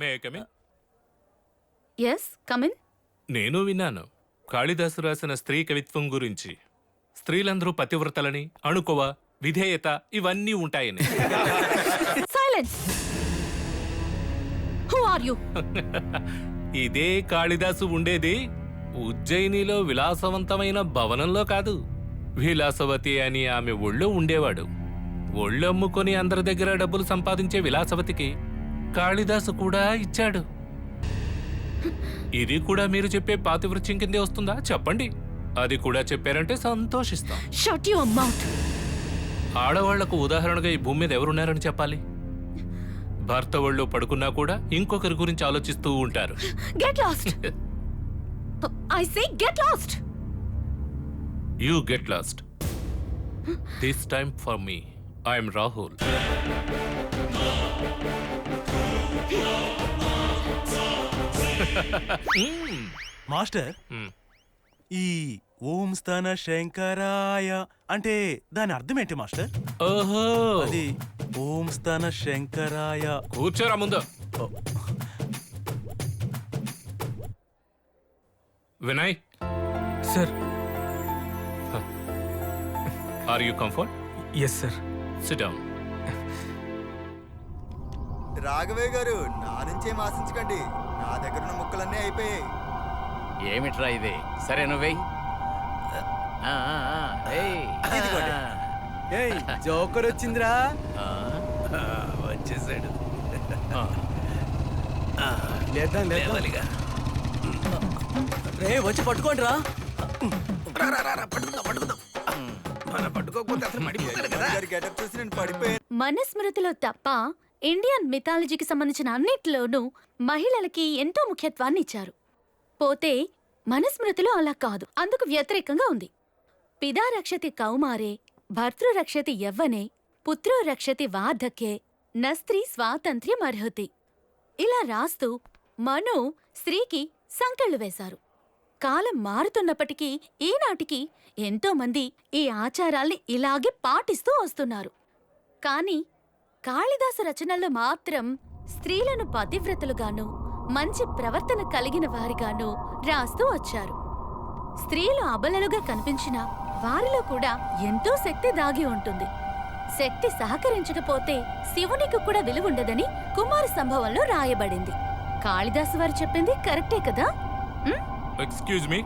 మే కమి yes come in నేను విన్నాను. కాళిదాసు రాసిన స్త్రీ కవిత్వం గురించి. స్త్రీలందరూ పతివ్రతలని అణుకువ విధేయత ఇవన్నీ ఉంటాయని. సైలెన్స్ హూ ఆర్ యు ఇదే కాళిదాసు ఉండేది ఉజ్జయినిలో విలాసవంతమైన భవనంలో కాదు. విలాసవతి అని ఆమె ఒళ్ళో ఉండేవాడు. ఒళ్ళు అమ్ముకొని అందరి దగ్గర డబ్బులు సంపాదించే విలాసవతికి కాళిదాసు కూడా ఇచ్చాడు. ఇది కూడా మీరు చెప్పే పాతివృత్యం కిందే వస్తుందా? చెప్పండి. అది కూడా చెప్పారంటే సంతోషిస్తాం. షట్ యువర్ మౌత్ ఆడవాళ్ళకు ఉదాహరణగా ఈ భూమి మీద ఎవరున్నారని చెప్పాలి? భర్త ఒళ్ళో పడుకున్నా కూడా ఇంకొకరి గురించి ఆలోచిస్తూ ఉంటారు. Get lost I say get lost you get lost this time for me I'm Rahul master ఈ ఓం స్థాన శంకరాయ అంటే దాని అర్థం ఏంటి మాస్టర్? ఓహో. అది ఓం స్థాన శంకరాయ. కూర్చోరా ముందు. Vinay. Sir. Are you comfort yes sir sit down Raghavaiah garu నా నుంచేం ఆశించకండి నా దగ్గర ఉన్న ముక్కలన్నీ అయిపోయాయి. ఏమిట్రా ఇది? సరే ఆ, ఏయ్. ఏయ్ జోకర్ వచ్చిందిరా. వచ్చేసాడు. లేద్దాం రే వచ్చి పట్టుకోండి రా గారి గెటప్ చూసి నేను పడిపోయాను. మనుస్మృతిలో తప్ప ఇండియన్ మిథాలజీకి సంబంధించిన అన్నిట్లోనూ మహిళలకి ఎంతో ముఖ్యత్వాన్ని ఇచ్చారు. పోతే మనస్మృతిలో అలా కాదు అందుకు వ్యతిరేకంగా ఉంది. పిదా రక్షతి కౌమారే భర్తృరక్షతి యవ్వనే పుత్రో వార్ధకే వార్ధక్యే నస్త్రీ స్వాతంత్ర్యం అర్హతి. ఇలా రాస్తూ మను స్త్రీకి సంకెళ్ళు వేశారు. కాలం మారుతున్నప్పటికీ ఈనాటికి ఎంతోమంది ఈ ఆచారాల్ని ఇలాగే పాటిస్తూ వస్తున్నారు. కాని కాళిదాసు రచనల్లో మాత్రం స్త్రీలను పతివ్రతలుగాను మంచి ప్రవర్తన కలిగిన వారిగాను రాస్తూ వచ్చారు. స్త్రీలు అబలలుగా కనిపించినా వారిలో కూడా ఎంతో శక్తి దాగి ఉంటుంది. శక్తి సహకరించకపోతే శివునికి కూడా విలువుండదని కుమార సంభవంలో రాయబడింది. కాళిదాసు వారు చెప్పింది కరెక్టే కదా? Excuse me